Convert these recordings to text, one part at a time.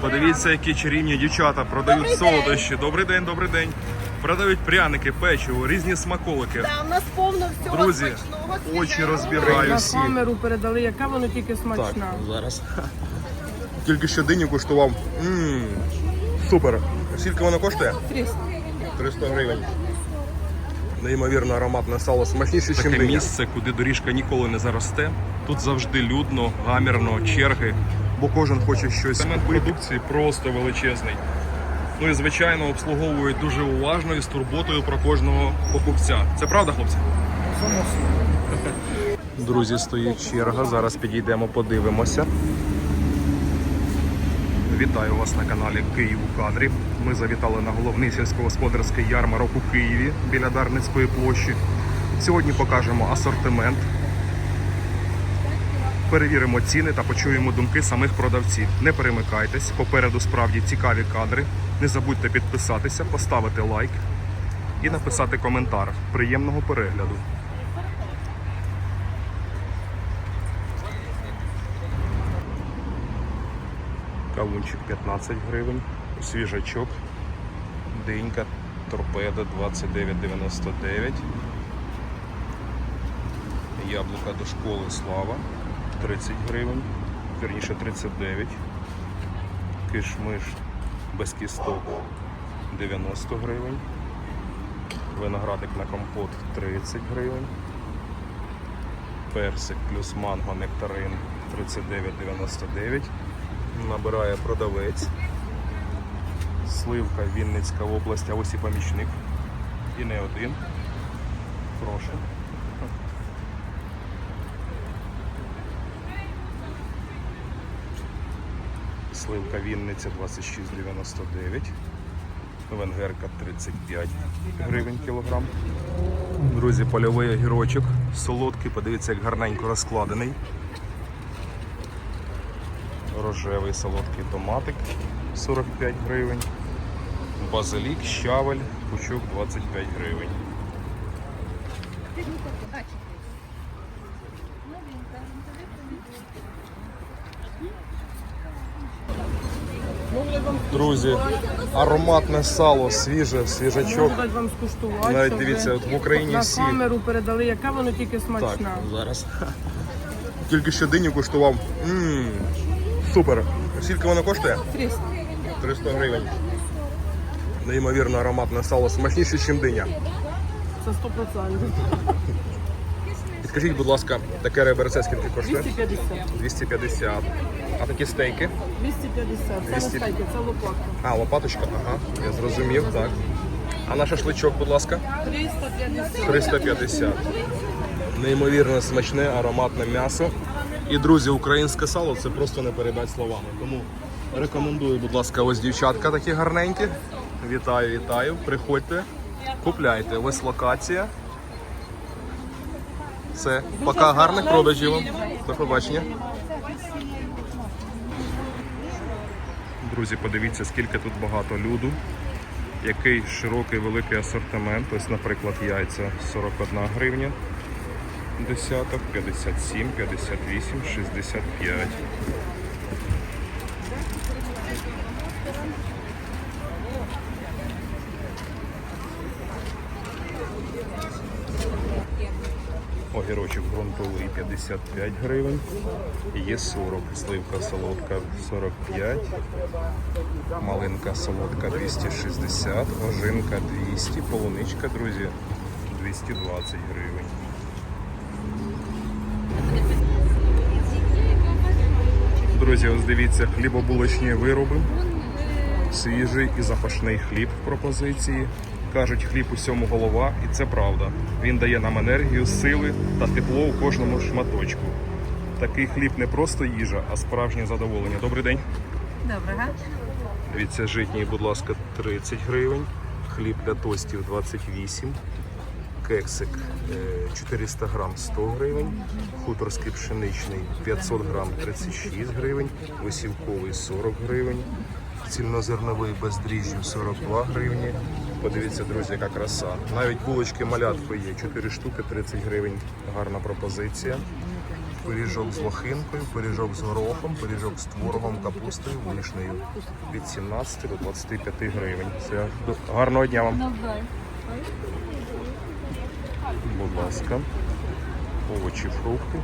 Подивіться, які чарівні дівчата продають солодощі. Добрий день, добрий день. Продають пряники, печиво, різні смаколики. Да, у нас повно всього Друзі, смачного, очі свіжого. розбираю На всі. камеру передали, яка вона тільки смачна. зараз. Тільки що диню куштував. Мм, супер. Скільки воно коштує? 300. 300 гривень. Неймовірно ароматне сало, смачніше, ніж Таке місце, куди доріжка ніколи не заросте. Тут завжди людно, гамірно, черги. Бо кожен хоче щось. Сегмент продукції просто величезний. Ну і звичайно обслуговують дуже уважно і з турботою про кожного покупця. Це правда, хлопці? Друзі, стоїть черга. Зараз підійдемо, подивимося. Вітаю вас на каналі Київ у кадрі. Ми завітали на головний сільськогосподарський ярмарок у Києві біля Дарницької площі. Сьогодні покажемо асортимент, перевіримо ціни та почуємо думки самих продавців. Не перемикайтесь, попереду справді цікаві кадри. Не забудьте підписатися, поставити лайк і написати коментар. Приємного перегляду. Кавунчик 15 гривень, свіжачок, динька, торпеда 29,99. Яблука до школи Слава 30 гривень, вірніше 39. Кишмиш без кісток 90 гривень. Виноградик на компот 30 гривень. Персик плюс манго нектарин 39,99 набирає продавець. Сливка Вінницька область, а ось і помічник. І не один. Прошу. Сливка Вінниця 26,99. Венгерка 35 гривень кілограм. Друзі, польовий огірочок. Солодкий, подивіться, як гарненько розкладений рожевий солодкий томатик 45 гривень, базилік, щавель, пучок 25 гривень. Друзі, ароматне сало, свіже, свіжачок. Можу вам скуштувати. Навіть дивіться, от в Україні на всі- камеру передали, яка вона тільки Так, смачна. зараз. Тільки що диню куштував. Мм, супер. Скільки воно коштує? 300. 300 гривень. Неймовірно ароматне сало, смачніше, ніж диня. Це 100%. Підкажіть, будь ласка, таке реберце скільки коштує? 250. 250. А такі стейки? 250. Це 200. не стейки, це лопатка. А, лопаточка, ага, я зрозумів, так. А на шашличок, будь ласка, 350. 350. Неймовірно смачне, ароматне м'ясо. І, друзі, українське сало це просто не передать словами. Тому рекомендую, будь ласка, ось дівчатка такі гарненькі. Вітаю, вітаю. Приходьте, купляйте. Ось локація. Все. Пока гарних продажів вам. До побачення. Друзі, подивіться, скільки тут багато люду. Який широкий великий асортимент. Ось, наприклад, яйця 41 гривня. Десяток, 57, 58, 65. Огірочок ґрунтовий 55 гривень. Є 40. Сливка солодка 45. Малинка солодка 260. Ожинка 200. Полуничка, друзі, 220 гривень. Друзі, ось дивіться, хлібобулочні вироби. Свіжий і запашний хліб в пропозиції. Кажуть, хліб усьому голова, і це правда. Він дає нам енергію, сили та тепло у кожному шматочку. Такий хліб не просто їжа, а справжнє задоволення. Добрий день. Доброго. Дивіться, житній, будь ласка, 30 гривень. Хліб для тостів 28. Кексик е, 400 грам 100 гривень. Хуторський пшеничний 500 грам 36 гривень. Висівковий 40 гривень. Цільнозерновий без дріжджів 42 гривні. Подивіться, друзі, яка краса. Навіть булочки малятко є. 4 штуки 30 гривень. Гарна пропозиція. Пиріжок з лохинкою, пиріжок з горохом, пиріжок з творогом, капустою, вишнею. Від 17 до 25 гривень. Це гарного дня вам. Будь ласка. Овочі, фрукти.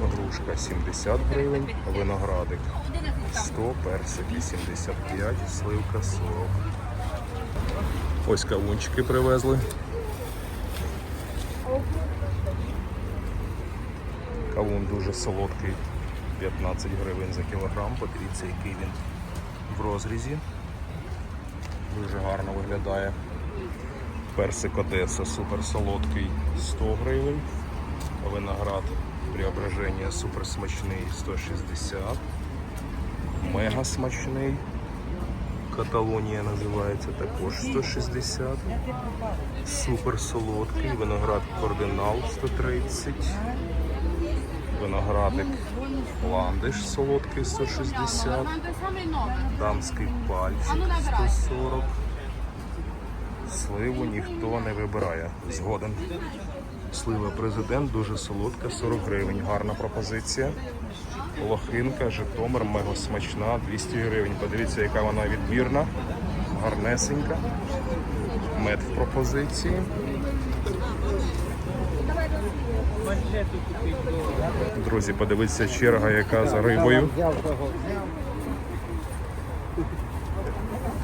Грушка 70 гривень, виноградик 100, персик 85, сливка 40. Ось кавунчики привезли. Кавун дуже солодкий, 15 гривень за кілограм. Подивіться, який він в розрізі. Дуже гарно виглядає. Персик Одеса супер солодкий 100 гривень. Виноград Преображення супер смачний 160. Мега смачний. Каталонія називається також 160. Супер солодкий. Виноград Кординал 130. Виноградик Ландиш солодкий 160. Дамський пальчик 140. Сливу ніхто не вибирає. Згоден. Слива президент дуже солодка, 40 гривень. Гарна пропозиція. Лохинка, Житомир, мега смачна, 200 гривень. Подивіться, яка вона відбірна, гарнесенька. Мед в пропозиції. Друзі, подивіться черга, яка за рибою.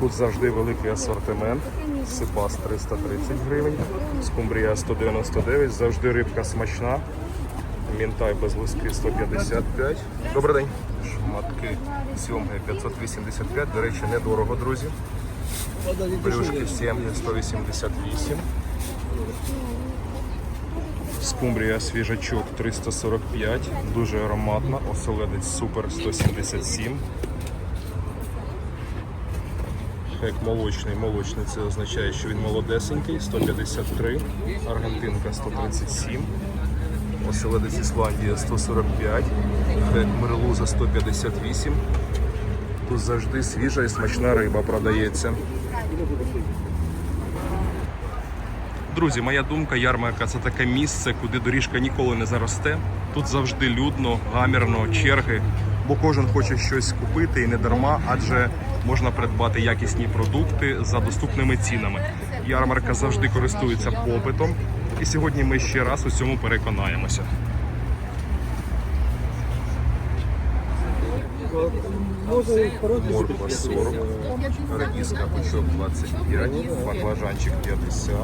Тут завжди великий асортимент. Сипас 330 гривень, скумбрія 199, завжди рибка смачна. Мінтай без луски 155. Добрий день. Шматки сьомги 585. До речі, недорого, друзі. Брюшки сімги 188. Скумбрія свіжачок 345. Дуже ароматна. Оселедець супер 177. Хек молочний, молочний це означає, що він молодесенький, 153, Аргентинка 137, оселедець Ісландія 145, хек Мерлуза 158. Тут завжди свіжа і смачна риба продається. Друзі, моя думка, ярмарка це таке місце, куди доріжка ніколи не заросте. Тут завжди людно, гамірно, черги, бо кожен хоче щось купити і не дарма, адже можна придбати якісні продукти за доступними цінами. Ярмарка завжди користується попитом, і сьогодні ми ще раз у цьому переконаємося. Морква 40, редиска пучок 25, баклажанчик 50,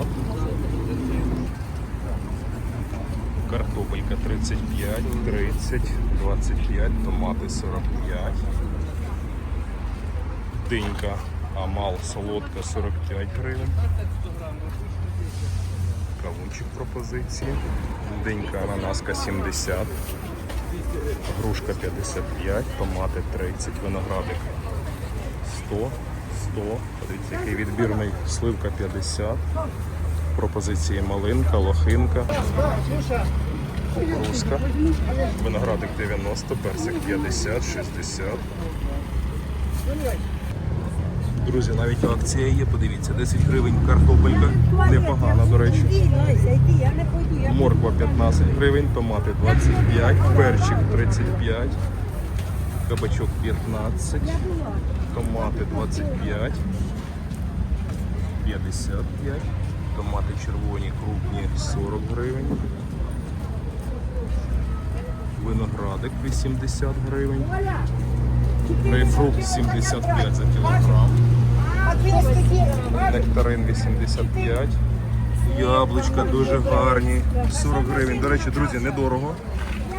картопелька 35, 30, 25, томати 45, динька амал солодка 45 гривень. Кавунчик пропозиції. Динька ананаска 70. Грушка 55, томати 30, виноградик 100, 100. Подивіться, який відбірний сливка 50. Пропозиції малинка, лохинка, кукурузка, виноградик 90, персик 50, 60. Друзі, навіть акція є, подивіться, 10 гривень картопелька, непогана, до речі. Морква 15 гривень, томати 25, перчик 35, кабачок 15, томати 25, 55, томати червоні крупні 40 гривень, виноградик 80 гривень, грейпфрут 75 за кілограм, нектарин 85. Яблучка дуже гарні. 40 гривень. До речі, друзі, недорого.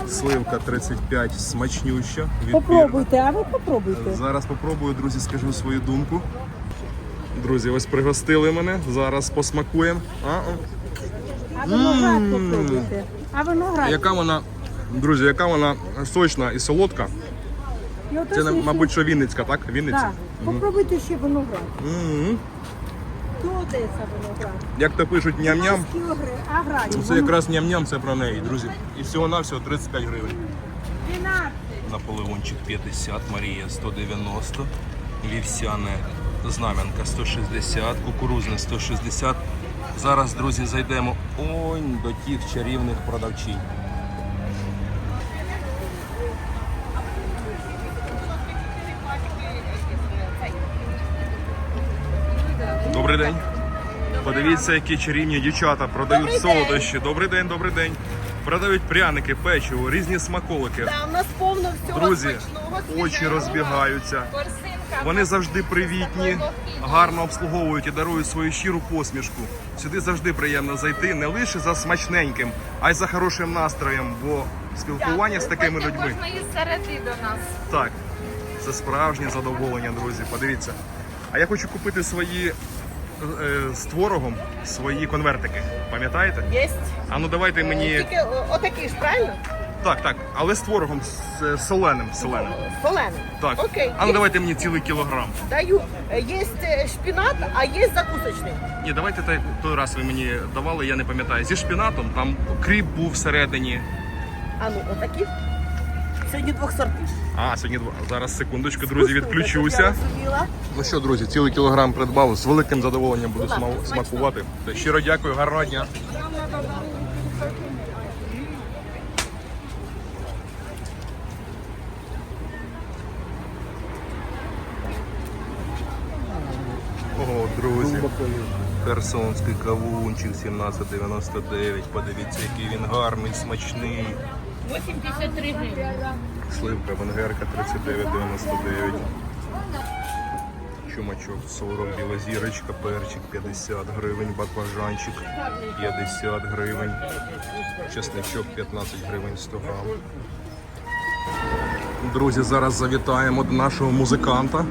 Сливка 35, смачнюща. відбірна. Попробуйте, а ви попробуйте. Зараз попробую, друзі, скажу свою думку. Друзі, ось пригостили мене. Зараз посмакуємо. А, а. Виноград попробуйте. А виноград. Яка вона, друзі, яка вона сочна і солодка. Це, мабуть, що Вінницька, так? Вінниця? Так, попробуйте ще виноград. Мгм. До Одеса виноград. Як то пишуть ням-ням, це якраз ням-ням, це про неї, друзі. І всього-навсього 35 гривень. 12. Наполеончик 50, Марія 190, вівсяне Знам'янка 160, кукурузна 160. Зараз, друзі, зайдемо онь до тих чарівних продавчів. Добрий день. Подивіться, які чарівні дівчата продають добрий солодощі. День. Добрий день, добрий день. Продають пряники, печиво, різні смаколики. Да, у нас повно всього Друзі, очі розбігаються. Вони завжди привітні, гарно обслуговують і дарують свою щиру посмішку. Сюди завжди приємно зайти не лише за смачненьким, а й за хорошим настроєм, бо спілкування з такими людьми. Середи до нас. Так, це справжнє задоволення, друзі. Подивіться. А я хочу купити свої е, з творогом свої конвертики. Пам'ятаєте? Єсть. А ну давайте мені. Тільки отакі ж, правильно? Так, так, але з творогом з е, соленим. соленим. Так. Окей. А ну давайте мені цілий кілограм. Даю. Є е, шпінат, а є закусочний. Ні, давайте так той раз ви мені давали, я не пам'ятаю. Зі шпінатом там кріп був всередині. А ну, отакі. Сьогодні двох сортів. А, сьогодні два. Зараз секундочку, друзі, відключуся. Ну що, друзі, цілий кілограм придбав. З великим задоволенням буду сма- смакувати. Щиро дякую, гарного дня. Друзі. Херсонський кавунчик 17,99. Подивіться, який він гарний, смачний. 83 гривні. Сливка венгерка 39,99. Чумачок 40, біла зірочка, перчик 50 гривень, баклажанчик 50 гривень, чесничок 15 гривень 100 грам. Друзі, зараз завітаємо до нашого музиканта.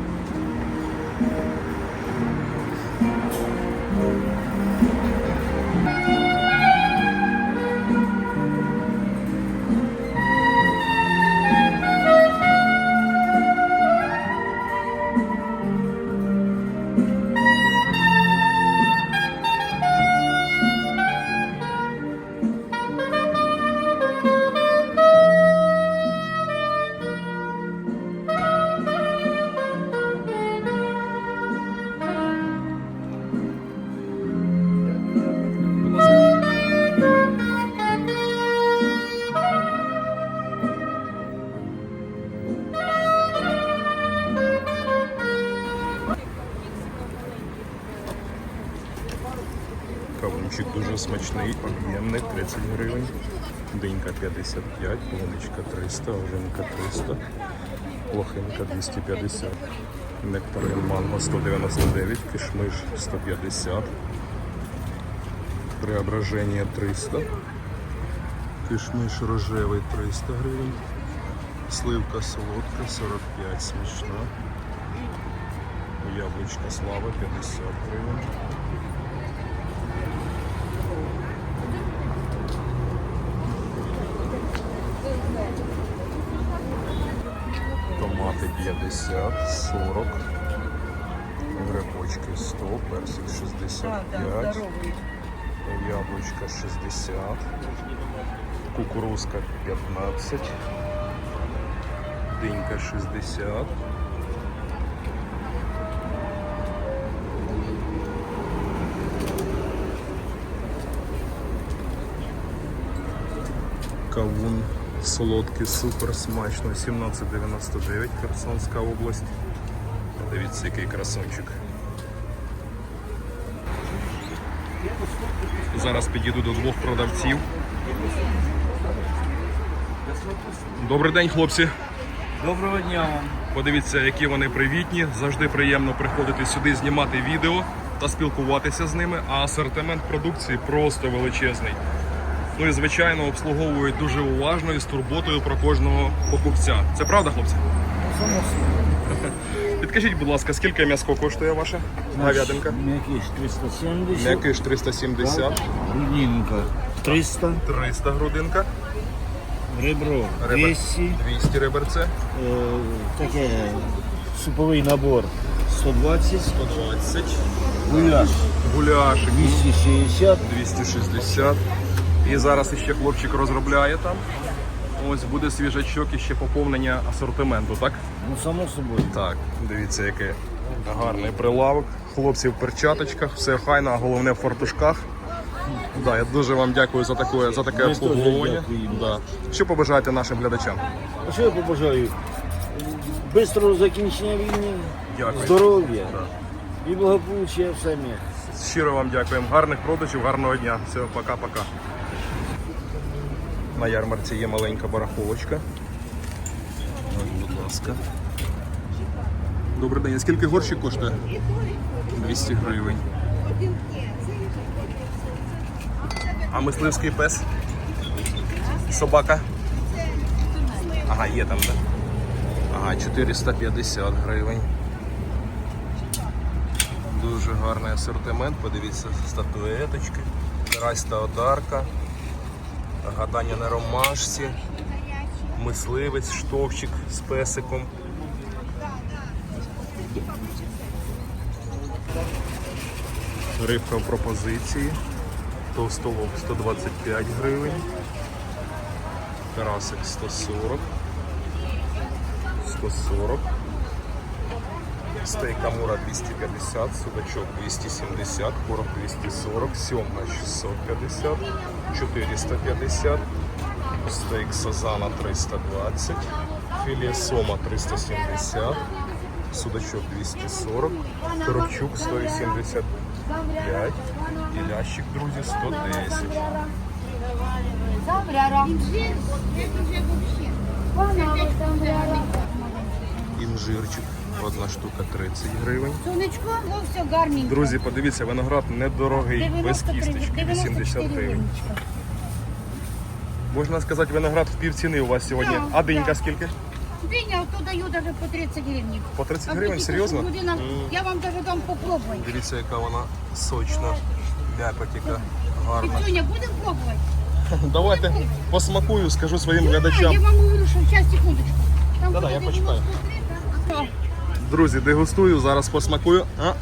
120 гривень, денька 55, полуничка 300, ожинка 300, лохинка 250, нектарин манго 199, кишмиш 150, преображення 300, кишмиш рожевий 300 гривень, сливка солодка 45 смачна, яблучка слава 50 гривень. 50, 40, грибочки 100, персик 65, яблучка 60, кукурузка 15, динька 60. Кавун солодкий, супер смачно. 17,99 Херсонська область. Дивіться, який красончик. Зараз підійду до двох продавців. Добрий день, хлопці. Доброго дня вам. Подивіться, які вони привітні. Завжди приємно приходити сюди, знімати відео та спілкуватися з ними. А асортимент продукції просто величезний. Ну і звичайно обслуговують дуже уважно і з турботою про кожного покупця. Це правда, хлопці? Підкажіть, будь ласка, скільки м'яско коштує ваша говядинка? М'якиш 370, М'якиш 370, грудинка 300, 300 грудинка, ребро 200, 200 реберце, е, таке суповий набор 120, 120, гуляш гуляшик 260, 260. І зараз іще хлопчик розробляє там. Ось буде свіжачок і ще поповнення асортименту, так? ну само собою. Так, дивіться, який гарний прилавок. Хлопці в перчаточках, все хайно, а головне в фартушках. Да, я дуже вам дякую за таке, за таке обслуговування. Да. Що побажаєте нашим глядачам? А що я побажаю? Бистрого закінчення війни, Дякую. здоров'я Да. і благополуччя в самі. Щиро вам дякуємо. Гарних продажів, гарного дня. Все, пока-пока. На ярмарці є маленька барахолочка. Ось, будь ласка. Добрий день. Скільки горщик коштує? 200 гривень. А мисливський пес? Собака? Ага, є там, так? Ага, 450 гривень. Дуже гарний асортимент. Подивіться, статуеточки, карась та одарка, гадання на ромашці, мисливець, штовчик з песиком. Рибка в пропозиції. Товстолоб 125 гривень. Карасик 140. 140. Стейк Амура 250, судачок 270, короб 240, сьомга 650, 450, стейк сазана 320, філе сома 370, судачок 240, коробчук 185 і лящик, друзі, 110. Інжирчик, одна штука 30 гривень. Сонечко, ну все гарненько. Друзі, подивіться, виноград недорогий, без кісточки, 80 гривень. Можна сказати, виноград в півціни у вас сьогодні. Да, А динька да. скільки? Диня, то даю даже по 30 гривен. По 30 гривень? Серйозно? Людина, я вам даже дам попробовать. Дивіться, яка вона сочна, м'якотіка, гарна. Петюня, будем пробовать? Давайте посмакую, скажу своїм Да, я глядачам. вам говорю, что сейчас, секундочку. Там Да-да, я почекаю. 93, да? Друзі, дегустую, зараз посмакую. А?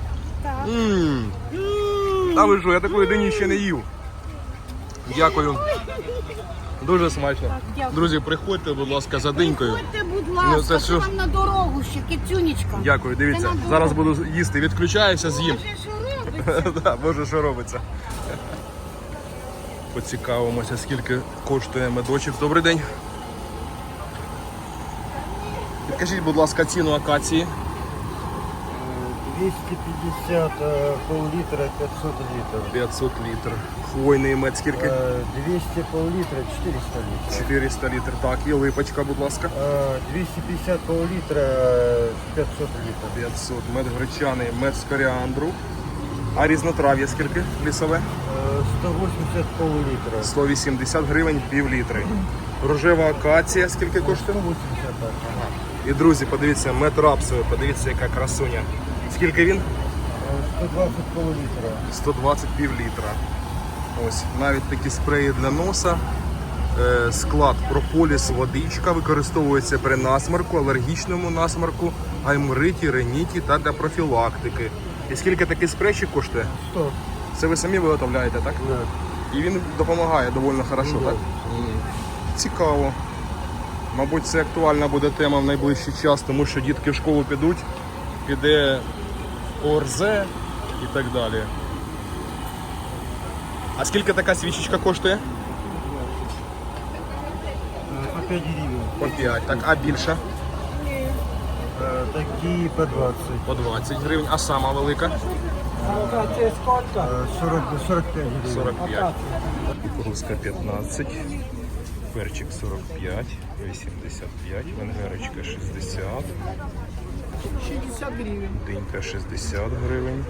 Так. М. Та ви що, я такої дині ще не їв. Дякую. Дуже смачно. дякую. Друзі, приходьте, будь ласка, за динькою. Приходьте, будь Ну, ласка, це це що? вам на дорогу ще, кицюнечка. Дякую, дивіться. Зараз буду їсти. Відключаюся, з'їм. Боже, що робиться? Да, Боже, що робиться. Поцікавимося, скільки коштує медочок. Добрий день. Підкажіть, будь ласка, ціну акації. 250 э, пол-литра, 500 литров. 500 літр. Хвойний мед скільки? Э, 200 пол-литра, 400 литров. 400 літр. Так, і липочка, будь ласка. Э, 250 пол-литра, э, 500 литров. 500. Мед гречаний, мед з коріандру. А різнотрав'я скільки лісове? Э, 180 пол-литра. 180 гривень пів літри. Рожева акація скільки коштує? 180 так. І друзі, подивіться, мед рапсовий, подивіться, яка красуня. Скільки він? Э, 120 пол-литра. 120 пів літра. Ось навіть такі спреї для носа. Е, Склад прополіс, водичка використовується при насморку, алергічному насморку, гаймориті, реніті та для профілактики. І скільки такий спрейчик коштує? 100. Це ви самі виготовляєте, так? Да. І він допомагає доволі хорошо, Ну, так? Цікаво. Мабуть, це актуальна буде тема в найближчий час, тому що дітки в школу підуть, піде ОРЗ і так далі. А скільки така свічечка коштує? Э, По 5 гривен. По 5. Так, а більша? Э, Такие по 20. По 20 гривень. А сама велика? Э, 40, 45 гривен. 45. Кукурузка 15. Перчик 45, 85, венгерочка 60, 60 гривен. динька 60 гривень,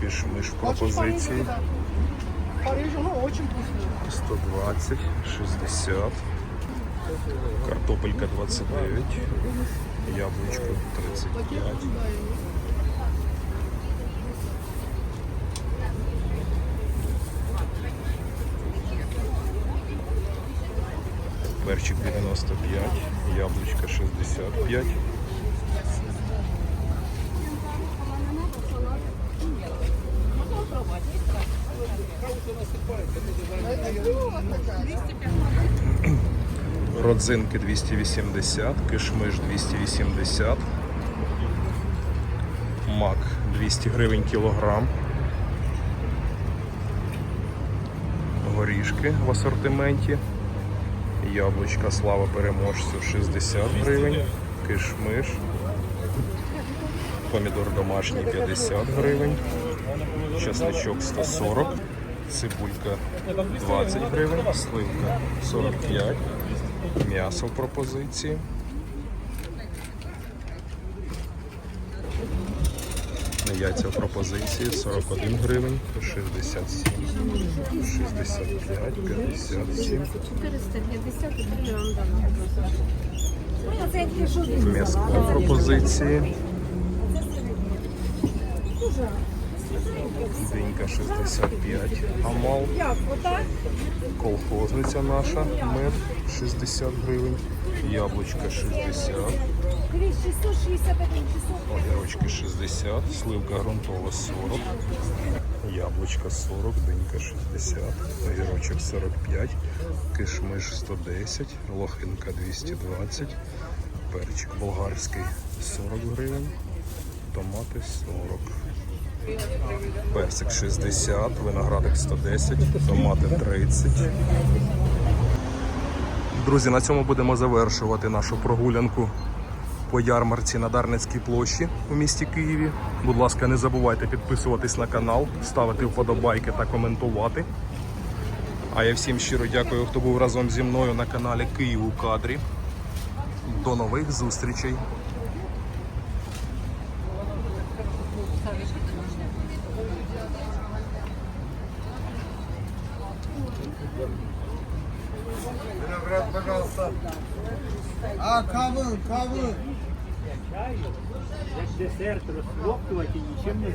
кишмиш в пропозиції. Ну очень вкусно. 120, 60, картопелька 29, яблучко 35. Перчик 95, яблучко 65. Родзинки 280, кишмиш 280, мак 200 гривень кілограм. Горішки в асортименті. Яблучка слава переможцю 60 гривень, кишмиш. Помідор домашній 50 гривень. чесничок 140, цибулька 20 гривень, сливка 45, м'ясо в пропозиції. Яйця в пропозиції 41 гривень, 67, 65, 57. 450 гривень як в пропозиції. Динька 65, амал. Колхозниця наша, мед 60 гривень, яблучка 60, огірочки 60, сливка грунтова 40, яблучка 40, динька 60, огірочок 45, кишмиш 110, лохинка 220, перчик болгарський 40 гривень, томати 40. Персик 60, виноградик 110, томати 30. Друзі, на цьому будемо завершувати нашу прогулянку по ярмарці на Дарницькій площі у місті Києві. Будь ласка, не забувайте підписуватись на канал, ставити вподобайки та коментувати. А я всім щиро дякую, хто був разом зі мною на каналі Київ у кадрі. До нових зустрічей! Десерт розхлоптувати, нічим не